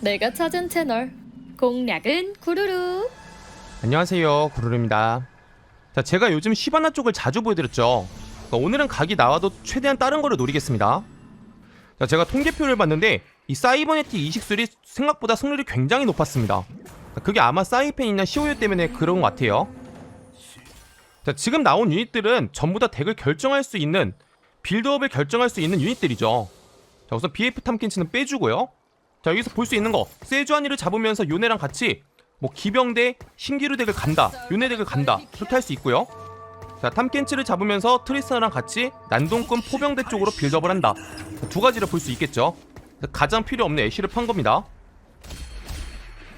내가 찾은 채널 공략은 구루루. 안녕하세요 구루루입니다. 자 제가 요즘 시바나 쪽을 자주 보여드렸죠. 그러니까 오늘은 각이 나와도 최대한 다른 거를 노리겠습니다. 자 제가 통계표를 봤는데 이 사이버네틱 이식술이 생각보다 승률이 굉장히 높았습니다. 자, 그게 아마 사이펜이나 시오유 때문에 그런 것 같아요. 자 지금 나온 유닛들은 전부 다 덱을 결정할 수 있는 빌드업을 결정할 수 있는 유닛들이죠. 자 우선 BF 탐켄치는 빼주고요 자 여기서 볼 수 있는 거. 세주아니를 잡으면서 요네랑 같이 뭐 기병 대 신기루 덱을 간다. 요네 덱을 간다. 그렇게 할 수 있고요. 자 탐켄치를 잡으면서 트리스랑 같이 난동꾼 포병대 쪽으로 빌드업을 한다. 자, 두 가지를 볼 수 있겠죠. 자, 가장 필요 없는 애쉬를 판 겁니다.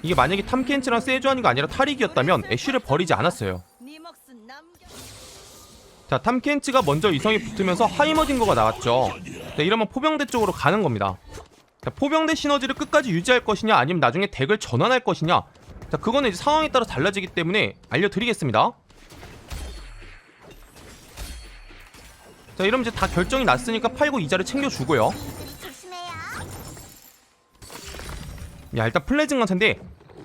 이게 만약에 탐켄치랑 세주아니가 아니라 타릭이었다면 애쉬를 버리지 않았어요. 자 탐켄치가 먼저 이성이 붙으면서 하이머딩거가 나왔죠. 자, 이러면 포병대 쪽으로 가는 겁니다 자, 포병 대 시너지를 끝까지 유지할 것이냐 아니면 나중에 덱을 전환할 것이냐. 자 그거는 이제 상황에 따라 달라지기 때문에 알려드리겠습니다. 자 이러면 이제 다 결정이 났으니까 팔고 이자를 챙겨주고요. 야 일단 플레징 강차인데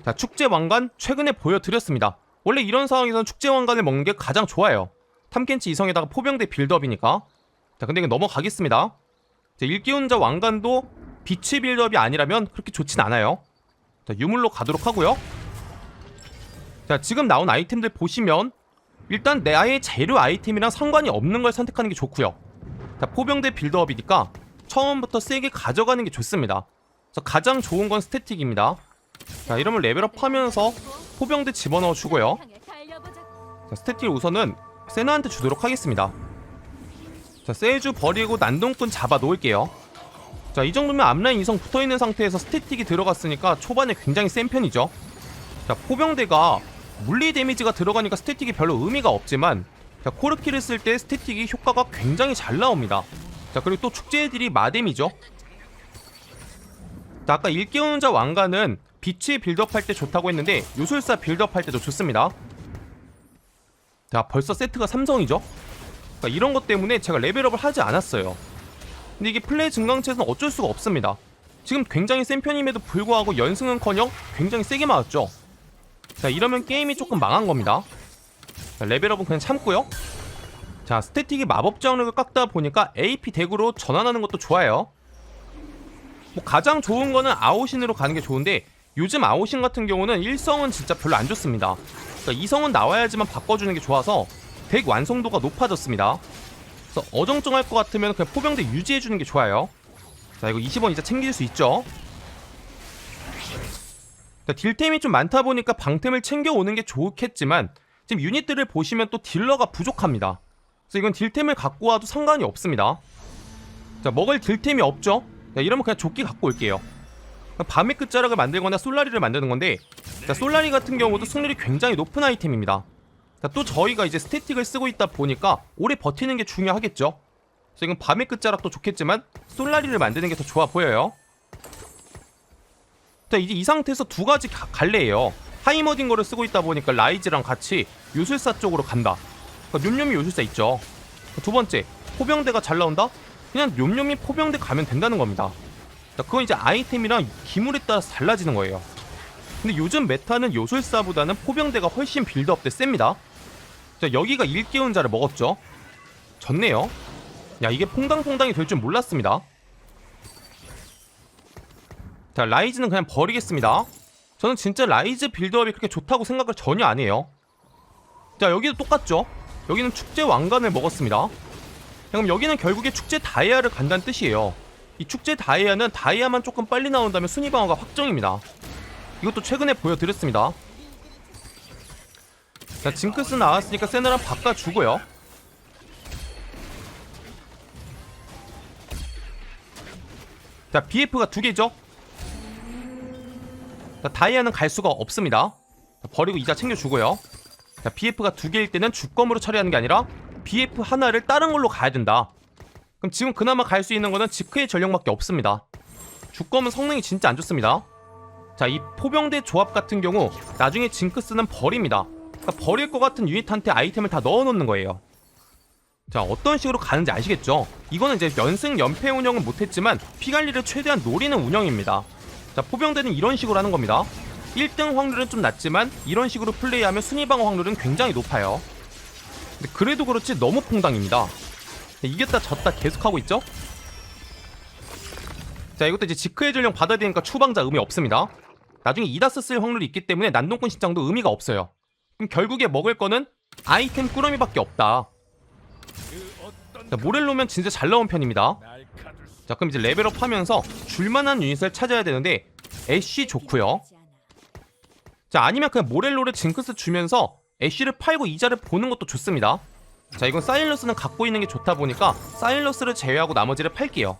자 축제 왕관 최근에 보여드렸습니다. 원래 이런 상황에서는 축제 왕관을 먹는 게 가장 좋아요. 탐켄치 이성에다가 포병대 빌드업이니까. 자 근데 이거 넘어가겠습니다. 자 일기운자 왕관도 빛의 빌드업이 아니라면 그렇게 좋진 않아요 자 유물로 가도록 하고요 자 지금 나온 아이템들 보시면 일단 내 아예 재료 아이템이랑 상관이 없는 걸 선택하는 게 좋고요 자 포병대 빌드업이니까 처음부터 세게 가져가는 게 좋습니다 그래서 가장 좋은 건 스태틱입니다. 자 이러면 레벨업 하면서 포병대 집어넣어 주고요. 자 스태틱을 우선은 세나한테 주도록 하겠습니다. 자 세주 버리고 난동꾼 잡아 놓을게요. 자 이 정도면 앞라인 이성 붙어있는 상태에서 스태틱이 들어갔으니까 초반에 굉장히 센 편이죠. 자 포병대가 물리 데미지가 들어가니까 스태틱이 별로 의미가 없지만 자 코르키를 쓸 때 스태틱이 효과가 굉장히 잘 나옵니다. 자 그리고 또 축제들이 마뎀이죠. 자, 아까 일개운자 왕관은 빛이 빌드업 할 때 좋다고 했는데 요술사 빌드업 할 때도 좋습니다. 자, 벌써 세트가 삼성이죠? 그러니까 이런 것 때문에 제가 레벨업을 하지 않았어요. 근데 이게 플레이 증강체에서는 어쩔 수가 없습니다. 지금 굉장히 센 편임에도 불구하고 연승은커녕 굉장히 세게 맞았죠. 자, 이러면 게임이 조금 망한 겁니다. 자, 레벨업은 그냥 참고요. 자, 스태틱이 마법 장력을 깎다 보니까 AP 덱으로 전환하는 것도 좋아요. 뭐 가장 좋은 거는 아오신으로 가는 게 좋은데 요즘 아오신 같은 경우는 1성은 진짜 별로 안 좋습니다. 그러니까 2성은 나와야지만 바꿔주는 게 좋아서 덱 완성도가 높아졌습니다. 그래서 어정쩡할 것 같으면 그냥 포병대 유지해주는 게 좋아요. 자 이거 20원 이자 챙길 수 있죠. 자, 딜템이 좀 많다 보니까 방템을 챙겨오는 게 좋겠지만 지금 유닛들을 보시면 또 딜러가 부족합니다. 그래서 이건 딜템을 갖고 와도 상관이 없습니다. 자 먹을 딜템이 없죠? 자, 이러면 그냥 조끼 갖고 올게요. 밤의 끝자락을 만들거나 솔라리를 만드는 건데, 자, 솔라리 같은 경우도 승률이 굉장히 높은 아이템입니다. 자, 또 저희가 이제 스태틱을 쓰고 있다 보니까 오래 버티는 게 중요하겠죠. 그래서 이건 밤의 끝자락도 좋겠지만 솔라리를 만드는 게 더 좋아 보여요. 자, 이제 이 상태에서 두 가지 가- 갈래예요. 하이머딩 거를 쓰고 있다 보니까 라이즈랑 같이 요술사 쪽으로 간다. 그러니까 뇸뇸이 요술사 있죠. 두 번째, 포병대가 잘 나온다? 그냥 뇸뇸이 포병대 가면 된다는 겁니다. 자, 그건 이제 아이템이랑 기물에 따라서 달라지는 거예요. 근데 요즘 메타는 요술사보다는 포병대가 훨씬 빌드업 때 셉니다. 자, 여기가 일개운자를 먹었죠. 졌네요. 야, 이게 퐁당퐁당이 될 줄 몰랐습니다. 자, 라이즈는 그냥 버리겠습니다. 저는 진짜 라이즈 빌드업이 그렇게 좋다고 생각을 전혀 안 해요. 자, 여기도 똑같죠. 여기는 축제 왕관을 먹었습니다. 그럼 여기는 결국에 축제 다이아를 간다는 뜻이에요. 이 축제 다이아는 다이아만 조금 빨리 나온다면 순위 방어가 확정입니다. 이것도 최근에 보여드렸습니다. 자, 징크스 나왔으니까 세나랑 바꿔주고요. 자, BF가 두 개죠? 자, 다이아는 갈 수가 없습니다. 자, 버리고 이자 챙겨주고요. 자, BF가 두 개일 때는 주검으로 처리하는 게 아니라 BF 하나를 다른 걸로 가야 된다. 그럼 지금 그나마 갈 수 있는 거는 지크의 전력밖에 없습니다. 주검은 성능이 진짜 안 좋습니다. 자, 이 포병대 조합 같은 경우 나중에 징크스는 버립니다. 그러니까 버릴 것 같은 유닛한테 아이템을 다 넣어놓는 거예요. 자, 어떤 식으로 가는지 아시겠죠? 이거는 이제 연승 연패 운영은 못했지만 피 관리를 최대한 노리는 운영입니다. 자 포병대는 이런 식으로 하는 겁니다 1등 확률은 좀 낮지만 이런 식으로 플레이하면 순위 방어 확률은 굉장히 높아요 근데 그래도 그렇지 너무 퐁당입니다 이겼다 졌다 계속하고 있죠 자 이것도 이제 지크의 전령 받아야 되니까 추방자 의미 없습니다 나중에 이다스 쓸 확률이 있기 때문에 난동꾼 신장도 의미가 없어요 결국에 먹을 거는 아이템 꾸러미밖에 없다. 자, 모렐로면 진짜 잘 나온 편입니다. 자 그럼 이제 레벨업 하면서 줄만한 유닛을 찾아야 되는데 애쉬 좋고요. 자 아니면 그냥 모렐로를 징크스 주면서 애쉬를 팔고 이자를 보는 것도 좋습니다. 자 이건 사일러스는 갖고 있는 게 좋다 보니까 사일러스를 제외하고 나머지를 팔게요.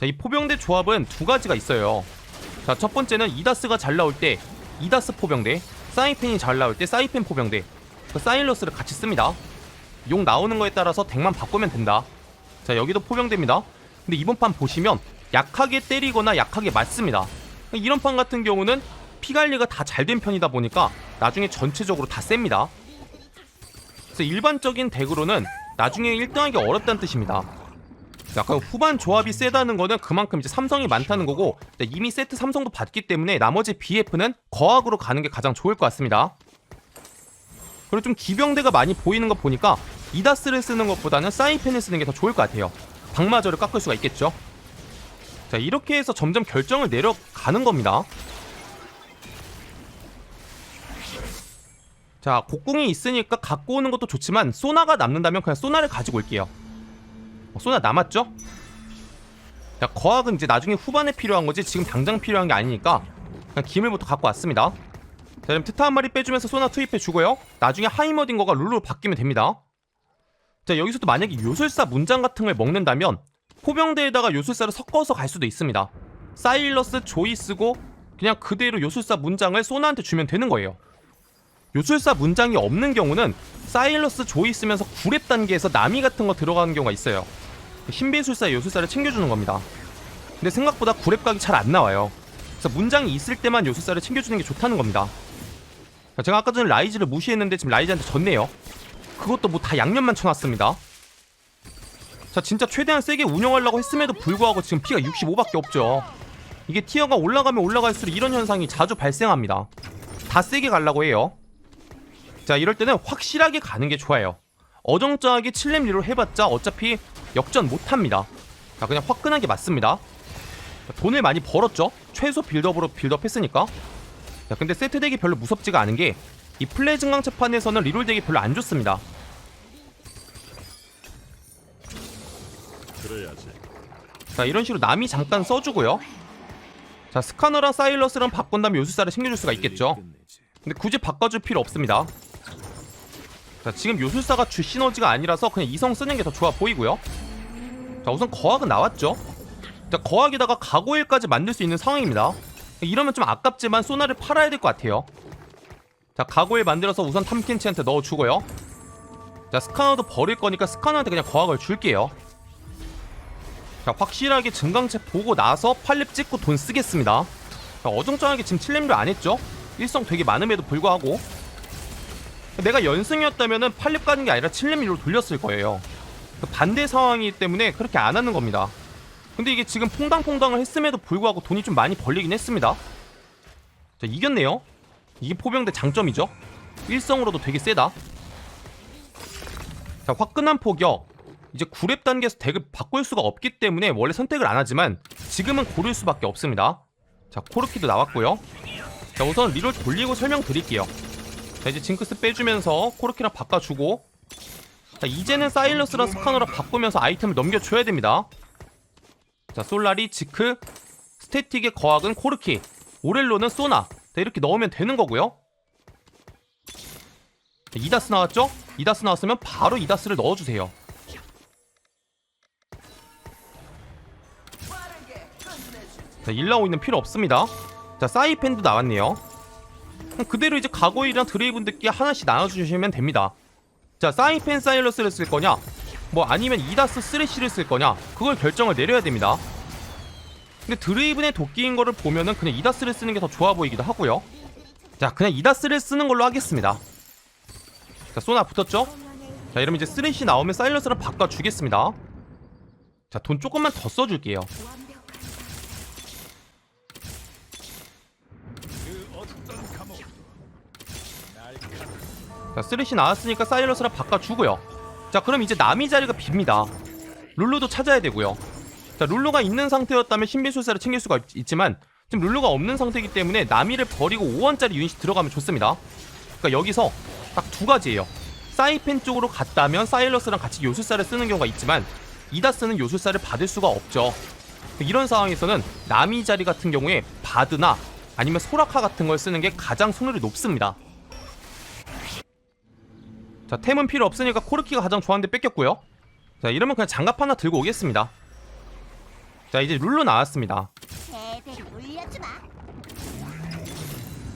자 이 포병대 조합은 두 가지가 있어요. 자 첫 번째는 이다스가 잘 나올 때 이다스 포병대 사이펜이 잘 나올 때 사이펜 포병대. 그 사일러스를 같이 씁니다. 용 나오는 거에 따라서 덱만 바꾸면 된다. 자 여기도 포병대입니다. 근데 이번 판 보시면 약하게 때리거나 약하게 맞습니다. 이런 판 같은 경우는 피 관리가 다 잘 된 편이다 보니까 나중에 전체적으로 다 셉니다. 그래서 일반적인 덱으로는 나중에 1등하기 어렵다는 뜻입니다 약간 후반 조합이 세다는 거는 그만큼 이제 삼성이 많다는 거고 이미 세트 삼성도 받기 때문에 나머지 BF는 거학으로 가는 게 가장 좋을 것 같습니다. 그리고 좀 기병대가 많이 보이는 거 보니까 이다스를 쓰는 것보다는 사이펜을 쓰는 게 더 좋을 것 같아요. 방마저를 깎을 수가 있겠죠? 자 이렇게 해서 점점 결정을 내려가는 겁니다. 자 곡궁이 있으니까 갖고 오는 것도 좋지만 소나가 남는다면 그냥 소나를 가지고 올게요. 어, 소나 남았죠? 자 거학은 이제 나중에 후반에 필요한 거지 지금 당장 필요한 게 아니니까 그냥 기물부터 갖고 왔습니다. 자 그럼 트타 한 마리 빼주면서 소나 투입해 주고요. 나중에 하이머딘 거가 룰루로 바뀌면 됩니다. 자 여기서도 만약에 요술사 문장 같은 걸 먹는다면 포병대에다가 요술사를 섞어서 갈 수도 있습니다. 사일러스 조이 쓰고 그냥 그대로 요술사 문장을 소나한테 주면 되는 거예요. 요술사 문장이 없는 경우는 사일러스 조이 쓰면서 구랩 단계에서 나미 같은 거 들어가는 경우가 있어요 신비술사의 요술사를 챙겨주는 겁니다. 근데 생각보다 구랩 각이 잘 안 나와요. 그래서 문장이 있을 때만 요술사를 챙겨주는 게 좋다는 겁니다. 자, 제가 아까 전에 라이즈를 무시했는데 지금 라이즈한테 졌네요. 그것도 뭐 다 양념만 쳐놨습니다. 자 진짜 최대한 세게 운영하려고 했음에도 불구하고 지금 피가 65밖에 없죠. 이게 티어가 올라가면 올라갈수록 이런 현상이 자주 발생합니다. 다 세게 가려고 해요. 자 이럴 때는 확실하게 가는 게 좋아요. 어정쩡하게 7렘 리로 해봤자 어차피 역전 못합니다. 자 그냥 화끈하게 맞습니다. 자, 돈을 많이 벌었죠? 최소 빌드업으로 빌드업 했으니까. 자 근데 세트 덱이 별로 무섭지가 않은 게 이 플레이 증강체판에서는 리롤 덱이 별로 안 좋습니다. 자 이런 식으로 남이 잠깐 써주고요. 자 스카너랑 사일러스랑 바꾼 다음에 요술사를 챙겨줄 수가 있겠죠? 근데 굳이 바꿔줄 필요 없습니다 자 지금 요술사가 주 시너지가 아니라서 그냥 이성 쓰는 게 더 좋아 보이고요. 자 우선 거학은 나왔죠? 자 거학에다가 가고일까지 만들 수 있는 상황입니다. 이러면 좀 아깝지만 소나를 팔아야 될 것 같아요. 자 가고일 만들어서 우선 탐켄치한테 넣어주고요. 자 스카너도 버릴 거니까 스카너한테 그냥 거학을 줄게요. 자 확실하게 증강체 보고 나서 팔립 찍고 돈 쓰겠습니다. 자, 어정쩡하게 지금 7렘도 안 했죠? 일성 되게 많음에도 불구하고 내가 연승이었다면은 팔립 가는 게 아니라 7렘으로 돌렸을 거예요. 그 반대 상황이기 때문에 그렇게 안 하는 겁니다. 근데 이게 지금 퐁당퐁당을 했음에도 불구하고 돈이 좀 많이 벌리긴 했습니다. 자 이겼네요. 이게 포병대 장점이죠. 일성으로도 되게 세다. 자 화끈한 포격. 이제 9렙 단계에서 덱을 바꿀 수가 없기 때문에 원래 선택을 안 하지만 지금은 고를 수밖에 없습니다. 자 코르키도 나왔고요. 자 우선 리롤 돌리고 설명드릴게요 자 이제 징크스 빼주면서 코르키랑 바꿔주고 자 이제는 사일러스랑 스카너랑 바꾸면서 아이템을 넘겨줘야 됩니다 자 솔라리 지크 스태틱의 거학은 코르키 오렐로는 소나 자 이렇게 넣으면 되는 거고요 자, 이다스 나왔죠? 이다스 나왔으면 바로 이다스를 넣어주세요 자, 1라오 있는 필요 없습니다. 자, 사이펜도 나왔네요. 그대로 이제 가고일이랑 드레이븐들끼리 하나씩 나눠주시면 됩니다. 자, 사이펜 사일러스를 쓸 거냐? 뭐 아니면 이다스 쓰레쉬를 쓸 거냐? 그걸 결정을 내려야 됩니다. 근데 드레이븐의 도끼인 거를 보면은 그냥 이다스를 쓰는 게 더 좋아 보이기도 하고요. 자, 그냥 이다스를 쓰는 걸로 하겠습니다. 자, 소나 붙었죠? 자, 이러면 이제 쓰레쉬 나오면 사일러스를 바꿔주겠습니다. 자, 돈 조금만 더 써줄게요. 자 쓰레쉬 나왔으니까 사일러스랑 바꿔주고요. 자 그럼 이제 남이 자리가 빕니다. 룰루도 찾아야 되고요. 자 룰루가 있는 상태였다면 신비술사를 챙길 수가 있, 지만 지금 룰루가 없는 상태이기 때문에 나미를 버리고 5원짜리 유닛이 들어가면 좋습니다. 그러니까 여기서 딱 두 가지예요. 사이펜 쪽으로 갔다면 사일러스랑 같이 요술사를 쓰는 경우가 있지만 이다스는 요술사를 받을 수가 없죠. 이런 상황에서는 나미 자리 같은 경우에 바드나 아니면 소라카 같은 걸 쓰는 게 가장 손율이 높습니다 자 템은 필요 없으니까 코르키가 가장 좋아하는데 뺏겼고요. 자 이러면 그냥 장갑 하나 들고 오겠습니다. 자 이제 룰루 나왔습니다.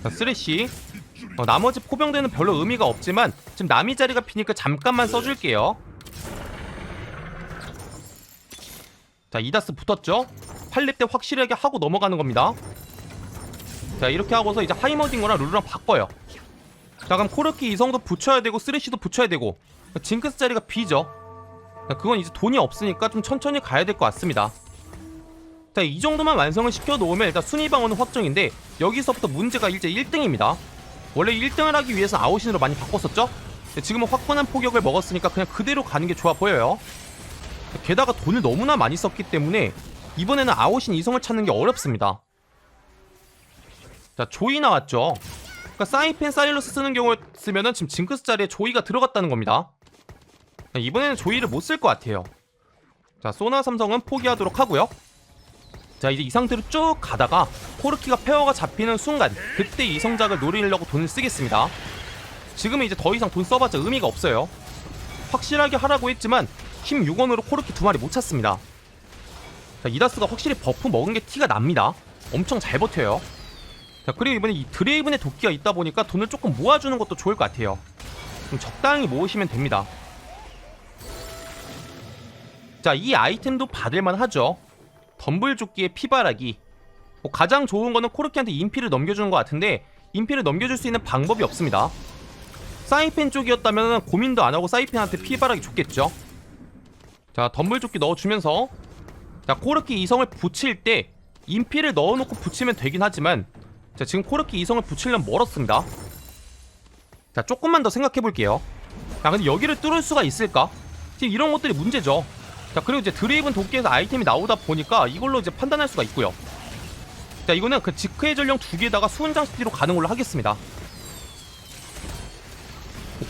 자 쓰레쉬. 어, 나머지 포병대는 별로 의미가 없지만 지금 남이 자리가 피니까 잠깐만 써줄게요. 자 이다스 붙었죠? 8렙 때 확실하게 하고 넘어가는 겁니다. 자 이렇게 하고서 이제 하이머딩거랑 룰루랑 바꿔요 자 그럼 코르키 이성도 붙여야 되고 쓰레쉬도 붙여야 되고 징크스 자리가 비죠 자, 그건 이제 돈이 없으니까 좀 천천히 가야 될 것 같습니다 자, 이 정도만 완성을 시켜 놓으면 일단 순위 방어는 확정인데 여기서부터 문제가 이제 1등입니다. 원래 1등을 하기 위해서 아웃신으로 많이 바꿨었죠? 근데 지금은 화끈한 포격을 먹었으니까 그냥 그대로 가는 게 좋아 보여요. 게다가 돈을 너무나 많이 썼기 때문에 이번에는 아웃신 이성을 찾는 게 어렵습니다. 자, 조이 나왔죠. 그러니까 사이펜 사일러스 쓰는 경우였으면은 지금 징크스 자리에 조이가 들어갔다는 겁니다. 자, 이번에는 조이를 못 쓸 것 같아요. 자, 소나 삼성은 포기하도록 하고요. 자 이제 이 상태로 쭉 가다가 코르키가 페어가 잡히는 순간 그때 이 성작을 노리려고 돈을 쓰겠습니다 지금은 이제 더 이상 돈 써봤자 의미가 없어요 확실하게 하라고 했지만 힘 6원으로 코르키 두 마리 못 찾습니다 자 이다스가 확실히 버프 먹은 게 티가 납니다 엄청 잘 버텨요 자 그리고 이번에 이 드레이븐의 도끼가 있다 보니까 돈을 조금 모아주는 것도 좋을 것 같아요. 좀 적당히 모으시면 됩니다. 자 이 아이템도 받을만 하죠. 덤블조끼의 피바라기. 뭐 가장 좋은 거는 코르키한테 인피를 넘겨주는 것 같은데 인피를 넘겨줄 수 있는 방법이 없습니다. 사이펜 쪽이었다면 고민도 안 하고 사이펜한테 피바라기 줬겠죠. 자 덤블조끼 넣어주면서. 자 코르키 이성을 붙일 때 인피를 넣어놓고 붙이면 되긴 하지만 자 지금 코르키 이성을 붙이려면 멀었습니다. 자 조금만 더 생각해 볼게요. 자 근데 여기를 뚫을 수가 있을까? 지금 이런 것들이 문제죠. 자 그리고 이제 드레이븐 도끼에서 아이템이 나오다 보니까 이걸로 이제 판단할 수가 있고요. 자 이거는 그 지크의 전령 두 개에다가 수은장 시티로 가는 걸로 하겠습니다. 어,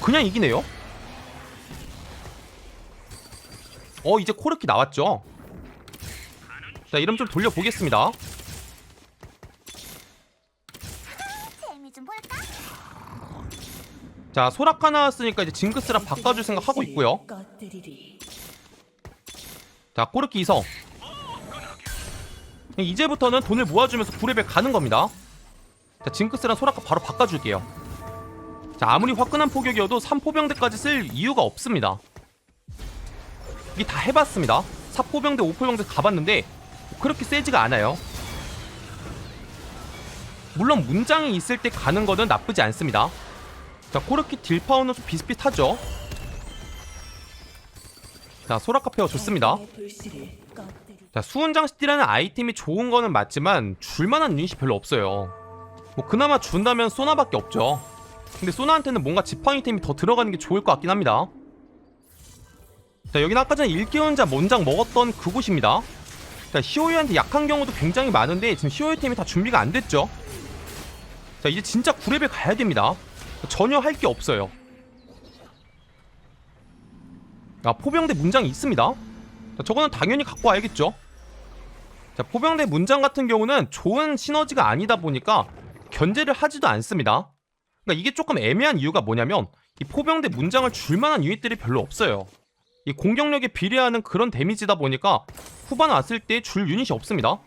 그냥 이기네요? 어 이제 코르키 나왔죠? 자 이름 좀 돌려보겠습니다 재미 좀 볼까? 자 소라카 나왔으니까 이제 징크스랑 바꿔줄 생각 하고 있고요. 자 코르키 이성. 이제부터는 돈을 모아주면서 9레벨 가는 겁니다. 자 징크스랑 소라카 바로 바꿔줄게요. 자 아무리 화끈한 포격이어도 3포병대까지 쓸 이유가 없습니다. 이게 다 해봤습니다. 4포병대 5포병대 가봤는데 그렇게 세지가 않아요. 물론 문장이 있을 때 가는 거는 나쁘지 않습니다 자 코르키 딜파워는 좀 비슷비슷하죠? 자 소라카 페어 좋습니다. 자 수은장 시티라는 아이템이 좋은 거는 맞지만 줄만한 유닛이 별로 없어요. 뭐 그나마 준다면 소나밖에 없죠. 근데 소나한테는 뭔가 지팡이템이 더 들어가는 게 좋을 것 같긴 합니다. 자 여기는 아까 전에 일개운자 먼장 먹었던 그곳입니다. 자 시오유한테 약한 경우도 굉장히 많은데 지금 시오유템이 다 준비가 안 됐죠? 자 이제 진짜 9레벨 가야 됩니다 전혀 할 게 없어요. 아 포병대 문장이 있습니다. 자, 저거는 당연히 갖고 와야겠죠? 자 포병대 문장 같은 경우는 좋은 시너지가 아니다 보니까 견제를 하지도 않습니다. 그러니까 이게 조금 애매한 이유가 뭐냐면 이 포병대 문장을 줄만한 유닛들이 별로 없어요. 이 공격력에 비례하는 그런 데미지다 보니까 후반 왔을 때 줄 유닛이 없습니다.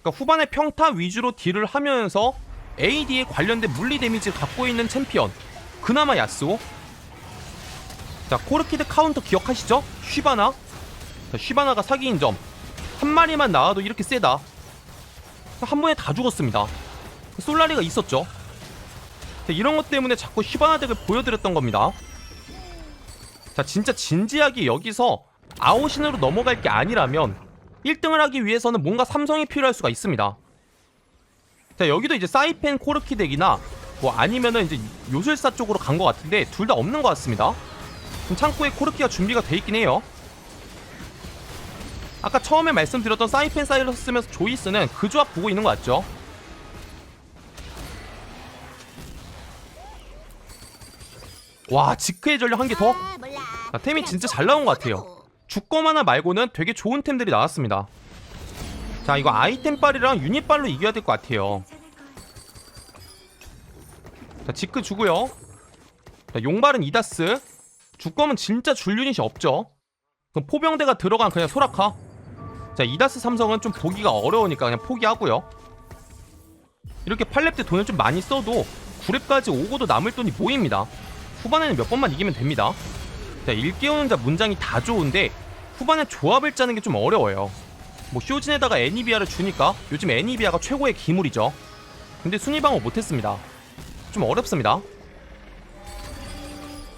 그러니까 후반에 평타 위주로 딜을 하면서 AD에 관련된 물리 데미지를 갖고 있는 챔피언 그나마 야스오. 자 코르키드 카운터 기억하시죠? 쉬바나. 자, 쉬바나가 사기인 점. 한 마리만 나와도 이렇게 세다. 한 번에 다 죽었습니다. 솔라리가 있었죠. 자, 이런 것 때문에 자꾸 쉬바나 덱을 보여드렸던 겁니다. 자 진짜 진지하게 여기서 아웃신으로 넘어갈 게 아니라면 1등을 하기 위해서는 뭔가 삼성이 필요할 수가 있습니다 자 여기도 이제 사이펜 코르키 덱이나 뭐 아니면은 이제 요술사 쪽으로 간 것 같은데 둘 다 없는 것 같습니다. 그럼 창고에 코르키가 준비가 돼 있긴 해요. 아까 처음에 말씀드렸던 사이펜 사이러스 쓰면서 조이스는 그 조합 보고 있는 것 같죠? 와 지크의 전력 한 개 더? 아, 템이 진짜 잘 나온 것 같아요. 주검 하나 말고는 되게 좋은 템들이 나왔습니다. 자 이거 아이템빨이랑 유닛빨로 이겨야 될 것 같아요. 자 지크 주고요. 자 용발은 이다스. 주검은 진짜 줄 유닛이 없죠. 그럼 포병대가 들어간 그냥 소라카. 자 이다스 삼성은 좀 보기가 어려우니까 그냥 포기하고요. 이렇게 8렙 때 돈을 좀 많이 써도 9렙까지 오고도 남을 돈이 모입니다. 후반에는 몇 번만 이기면 됩니다. 자, 일깨우는 자 문장이 다 좋은데 후반에 조합을 짜는 게 좀 어려워요. 뭐 쇼진에다가 애니비아를 주니까 요즘 애니비아가 최고의 기물이죠. 근데 순위 방어 못했습니다. 좀 어렵습니다.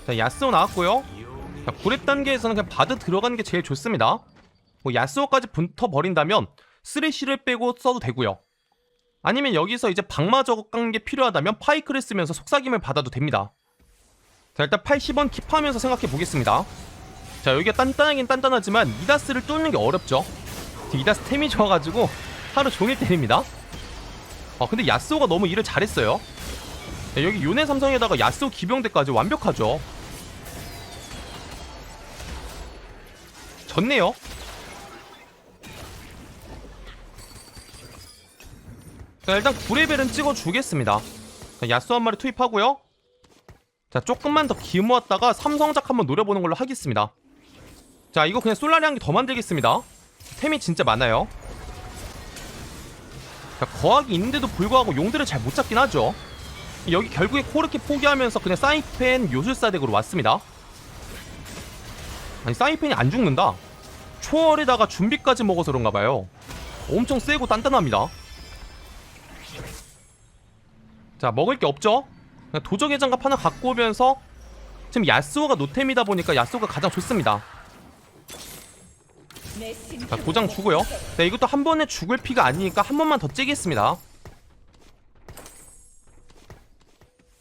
자, 야스오 나왔고요. 자, 9렙 단계에서는 그냥 바드 들어가는 게 제일 좋습니다. 뭐 야스오까지 붙어 버린다면 쓰레쉬를 빼고 써도 되고요. 아니면 여기서 이제 방마 저거 깎는 게 필요하다면 파이크를 쓰면서 속삭임을 받아도 됩니다. 자 일단 80원 킵하면서 생각해 보겠습니다 자 여기가 단단하긴 단단하지만 이다스를 뚫는 게 어렵죠 이다 스 템이 좋아가지고 하루 종일 때립니다. 아 근데 야스오가 너무 일을 잘했어요. 자, 여기 요네 삼성에다가 야스오 기병대까지 완벽하죠. 졌네요. 자 일단 9레벨은 찍어주겠습니다. 자, 야스오 한 마리 투입하고요. 자 조금만 더 기모았다가 삼성작 한번 노려보는 걸로 하겠습니다. 자 이거 그냥 솔라리 한 개 더 만들겠습니다 템이 진짜 많아요. 자 거학이 있는데도 불구하고 용들을 잘 못 잡긴 하죠. 여기 결국에 코르키 포기하면서 그냥 사이펜 요술사 덱으로 왔습니다. 아니 사이펜이 안 죽는다? 초월에다가 준비까지 먹어서 그런가봐요. 엄청 세고 단단합니다. 자 먹을 게 없죠? 도적의 장갑 하나 갖고 오면서 지금 야스오가 노템이다 보니까 야스오가 가장 좋습니다. 자 도장 주고요. 네 이것도 한 번에 죽을 피가 아니니까 한 번만 더 째겠습니다.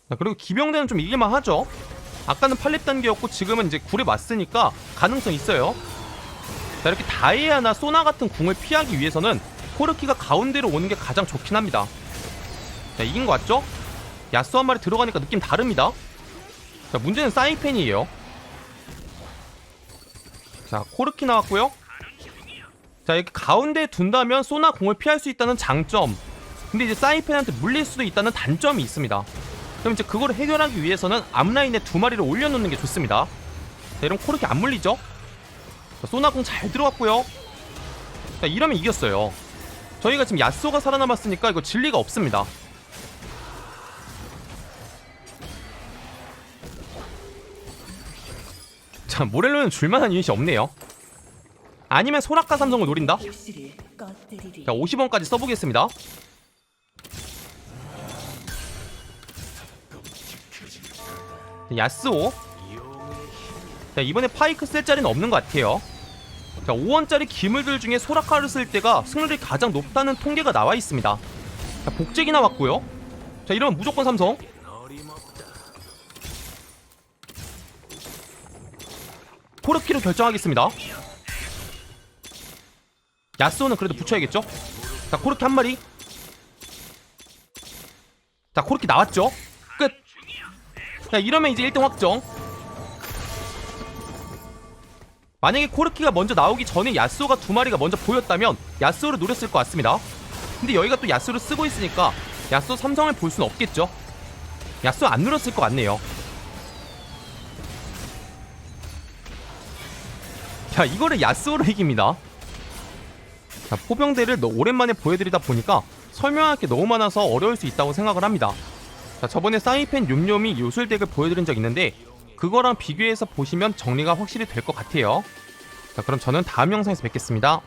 자 그리고 기병대는 좀 이길만 하죠. 아까는 8렙 단계였고 지금은 이제 9렙 왔으니까 가능성 있어요. 자 이렇게 다이아나 소나 같은 궁을 피하기 위해서는 코르키가 가운데로 오는 게 가장 좋긴 합니다. 자 이긴 거 같죠? 야스 한 마리 들어가니까 느낌 다릅니다. 자, 문제는 사이펜이에요. 자, 코르키 나왔고요. 자, 이렇게 가운데에 둔다면 소나 공을 피할 수 있다는 장점. 근데 이제 사이펜한테 물릴 수도 있다는 단점이 있습니다. 그럼 이제 그걸 해결하기 위해서는 앞라인에 두 마리를 올려놓는 게 좋습니다. 자, 이러면 코르키 안 물리죠? 자, 소나 공 잘 들어갔고요. 자, 이러면 이겼어요. 저희가 지금 야스오가 살아남았으니까 이거 진리가 없습니다. 자 모렐로는 줄만한 유닛이 없네요 아니면 소라카 삼성을 노린다? 자 50원까지 써보겠습니다. 야스오. 자 이번에 파이크 쓸 자리는 없는 것 같아요. 자 5원짜리 기물들 중에 소라카를 쓸 때가 승률이 가장 높다는 통계가 나와 있습니다. 자 복제기 나왔고요. 자 이러면 무조건 삼성. 코르키로 결정하겠습니다. 야스오는 그래도 붙여야겠죠? 자, 코르키 한 마리. 자, 코르키 나왔죠? 끝. 자, 이러면 이제 1등 확정. 만약에 코르키가 먼저 나오기 전에 야스오가 두 마리가 먼저 보였다면 야스오를 노렸을 것 같습니다. 근데 여기가 또 야스오를 쓰고 있으니까 야스오 삼성을 볼 수는 없겠죠? 야스오 안 누렸을 것 같네요. 자 이거를 야스오로 이깁니다 자 포병대를 너- 오랜만에 보여드리다 보니까 설명할 게 너무 많아서 어려울 수 있다고 생각을 합니다. 자 저번에 사이펜 욤욤이 요술덱을 보여드린 적 있는데 그거랑 비교해서 보시면 정리가 확실히 될 것 같아요. 자 그럼 저는 다음 영상에서 뵙겠습니다